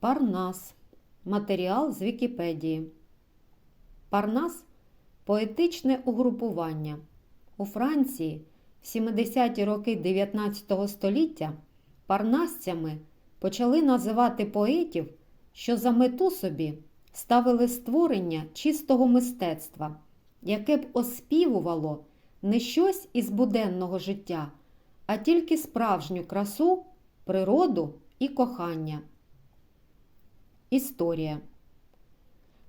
Парнас. Матеріал з Вікіпедії. Парнас поетичне угрупування. У Франції в 70-ті роки 19 століття парнасцями почали називати поетів, що за мету собі ставили створення чистого мистецтва, яке б оспівувало не щось із буденного життя, а тільки справжню красу, природу і кохання. Історія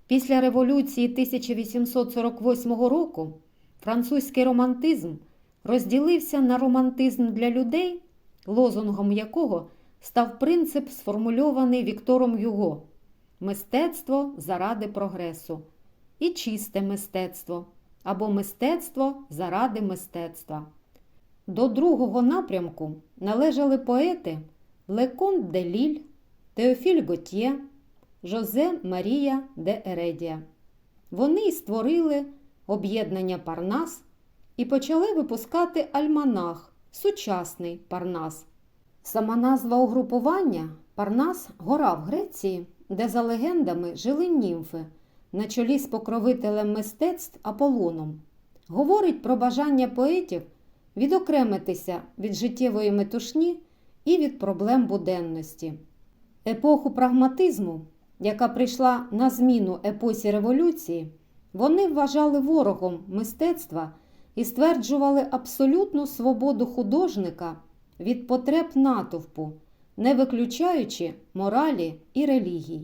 Після революції 1848 року французький романтизм розділився на романтизм для людей, лозунгом якого став принцип, сформульований Віктором Юго мистецтво заради прогресу і чисте мистецтво або мистецтво заради мистецтва. До другого напрямку належали поети Лекон де Ліль, Теофіль Готьє, Жозе Марія де Ередія. Вони й створили об'єднання Парнас і почали випускати альманах, сучасний Парнас. Сама назва угрупування Парнас гора в Греції, де за легендами жили німфи на чолі з покровителем мистецтв Аполлоном. Говорить про бажання поетів відокремитися від життєвої метушні і від проблем буденності. Епоху прагматизму, яка прийшла на зміну епосі революції, вони вважали ворогом мистецтва і стверджували абсолютну свободу художника від потреб натовпу, не виключаючи моралі і релігій.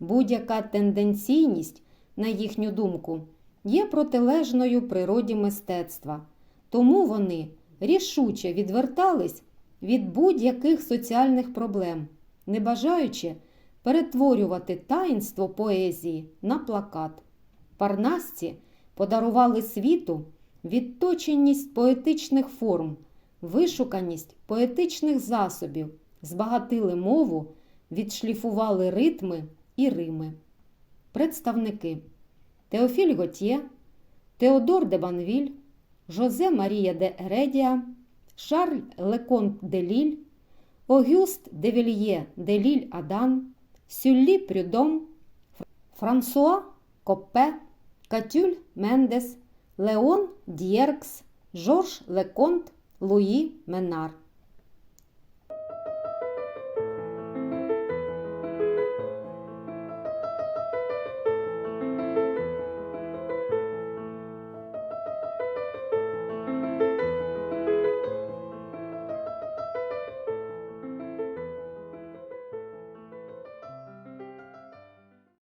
Будь-яка тенденційність, на їхню думку, є протилежною природі мистецтва, тому вони рішуче відвертались від будь-яких соціальних проблем, не бажаючи перетворювати таїнство поезії на плакат. Парнасці подарували світу відточеність поетичних форм, вишуканість поетичних засобів, збагатили мову, відшліфували ритми і рими. Представники Теофіль Готьє, Теодор де Банвіль, Жозе Марія де Ередія, Шарль Леконт де Ліль, Огюст де Вільє де Ліль Адан, Сюллі Прюдом, Франсуа Коппе, Катюль Мендес, Леон Д'єркс, Жорж Леконт, Луї Менар.